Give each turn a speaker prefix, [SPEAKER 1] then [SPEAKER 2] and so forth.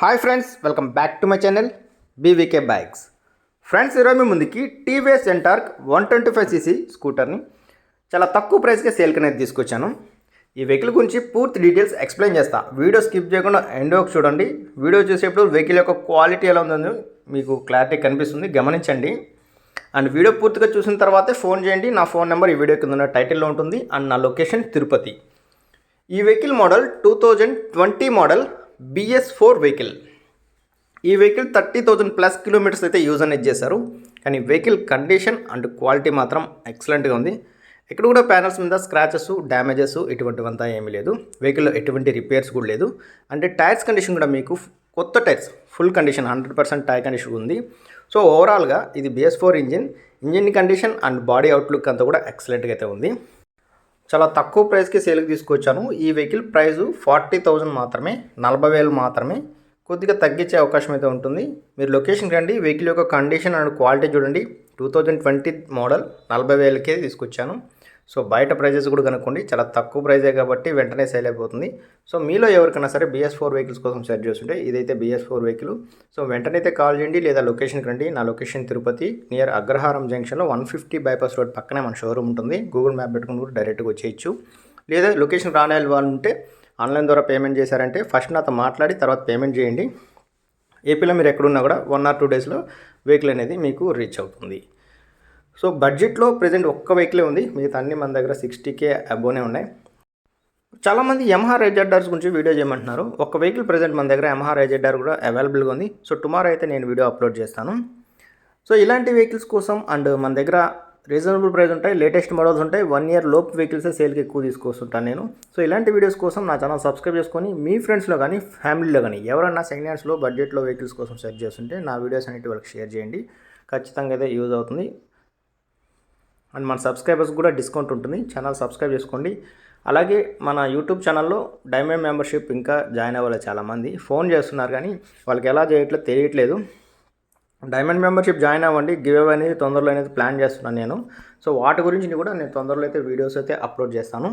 [SPEAKER 1] Hi friends welcome back to my channel BVK bikes friends ఈరోజు మీ ముందుకి TVS Ntorq one twenty five CC స్కూటర్ని చాలా తక్కువ ప్రైస్కే సేల్కి అనేది తీసుకొచ్చాను. ఈ వెహికల్ గురించి పూర్తి డీటెయిల్స్ ఎక్స్ప్లెయిన్ చేస్తా. వీడియో స్కిప్ చేయకుండా ఎండ్ చూడండి. వీడియో చూసేప్పుడు వెహికల్ యొక్క క్వాలిటీ ఎలా ఉందో మీకు క్లారిటీ కనిపిస్తుంది. గమనించండి. అండ్ వీడియో పూర్తిగా చూసిన తర్వాతే ఫోన్ చేయండి. నా ఫోన్ నెంబర్ ఈ వీడియో కింద ఉన్న టైటిల్లో ఉంటుంది. అండ్ నా లొకేషన్ తిరుపతి. ఈ vehicle model two thousand twenty model BS four vehicle. ఈ vehicle thirty thousand plus kilometres అయితే యూజ్ అనేది చేశారు. కానీ వెహికల్ కండిషన్ అండ్ క్వాలిటీ మాత్రం ఎక్సలెంట్గా ఉంది. ఇక్కడ కూడా ప్యానల్స్ మీద స్క్రాచెస్ డ్యామేజెస్ ఇటువంటివంతా ఏమీ లేదు. వెహికల్లో ఎటువంటి రిపేర్స్ కూడా లేదు. అంటే టైర్స్ కండిషన్ కూడా మీకు కొత్త tyres full condition hundred percent tyre condition ఉంది. సో ఓవరాల్గా ఇది BS four engine. Engine condition and body outlook అంతా కూడా ఎక్సలెంట్గా అయితే ఉంది. చాలా తక్కువ ప్రైస్కి సేల్కి తీసుకొచ్చాను. ఈ వెహికల్ ప్రైస్ ఫార్టీ థౌజండ్ మాత్రమే నలభై వేలు మాత్రమే. కొద్దిగా తగ్గించే అవకాశం అయితే ఉంటుంది. మీరు లొకేషన్కి రండి. వెహికల్ యొక్క కండిషన్ అండ్ క్వాలిటీ చూడండి. టూ థౌజండ్ ట్వంటీ మోడల్ నలభై వేలకే తీసుకొచ్చాను. సో బయట ప్రైజెస్ కూడా కనుక్కోండి. చాలా తక్కువ ప్రైజే కాబట్టి వెంటనే సేల్ అయిపోతుంది. సో మీలో ఎవరికైనా సరే బిఎస్ ఫోర్ వెహికల్స్ కోసం సెర్చ్ చేస్తుంటే ఇదైతే బిఎస్ ఫోర్ వెహికల్ సో వెంటనే అయితే కాల్ చేయండి లేదా లొకేషన్కి రండి. నా లొకేషన్ తిరుపతి నియర్ అగ్రహారం జంక్షన్లో వన్ ఫిఫ్టీ బైపాస్ రోడ్ పక్కనే మన షోరూమ్ ఉంటుంది. గూగుల్ మ్యాప్ పెట్టుకుని కూడా డైరెక్ట్గా వచ్చేయచ్చు. లేదా లొకేషన్ రాని వాళ్ళు ఉంటే ఆన్లైన్ ద్వారా పేమెంట్ చేశారంటే ఫస్ట్ నాతో మాట్లాడి తర్వాత పేమెంట్ చేయండి. ఏపీలో మీరు ఎక్కడున్నా కూడా వన్ ఆర్ టూ డేస్లో వెహికల్ అనేది మీకు రీచ్ అవుతుంది. సో బడ్జెట్లో ప్రజెంట్ ఒక్క వెహికలే ఉంది. మిగతా అన్ని మన దగ్గర సిక్స్టీకే అబోనే ఉన్నాయి. చాలామంది యమహా రైజెడ్డార్స్ గురించి వీడియో చేయమంటున్నారు. ఒక వెహికల్ ప్రజెంట్ మన దగ్గర యమహా రైజెడ్డార్ కూడా అవైలబుల్గా ఉంది. సో టుమారో అయితే నేను వీడియో అప్లోడ్ చేస్తాను. సో ఇలాంటి వెహికల్స్ కోసం అండ్ మన దగ్గర రీజనబుల్ ప్రైస్ ఉంటాయి లేటెస్ట్ మోడల్స్ ఉంటాయి. వన్ ఇయర్ లోపు వెహికల్సే సేల్కి ఎక్కువ తీసుకొస్తుంటాను నేను. సో ఇలాంటి వీడియోస్ కోసం నా ఛానల్ సబ్స్క్రైబ్ చేసుకొని మీ ఫ్రెండ్స్లో కానీ ఫ్యామిలీలో కానీ ఎవరన్నా సెకండ్ హ్యాండ్స్లో బడ్జెట్లో వెహికల్స్ కోసం సెర్చ్ చేస్తుంటే నా వీడియోస్ అనేవి వాళ్ళకి షేర్ చేయండి. ఖచ్చితంగా అయితే యూజ్ అవుతుంది. అండ్ మన సబ్స్క్రైబర్స్ కూడా డిస్కౌంట్ ఉంటుంది. ఛానల్ సబ్స్క్రైబ్ చేసుకోండి. అలాగే మన యూట్యూబ్ ఛానల్లో డైమండ్ మెంబర్షిప్ ఇంకా జాయిన్ అవ్వాలి చాలామంది. ఫోన్ చేస్తున్నారు కానీ వాళ్ళకి ఎలా చేయట్లేదు తెలియట్లేదు. డైమండ్ మెంబర్షిప్ జాయిన్ అవ్వండి. గివ్ అవే అనేది తొందరలో అనేది ప్లాన్ చేస్తున్నాను నేను. సో వాటి గురించి కూడా నేను తొందరలో అయితే వీడియోస్ అయితే అప్లోడ్ చేస్తాను.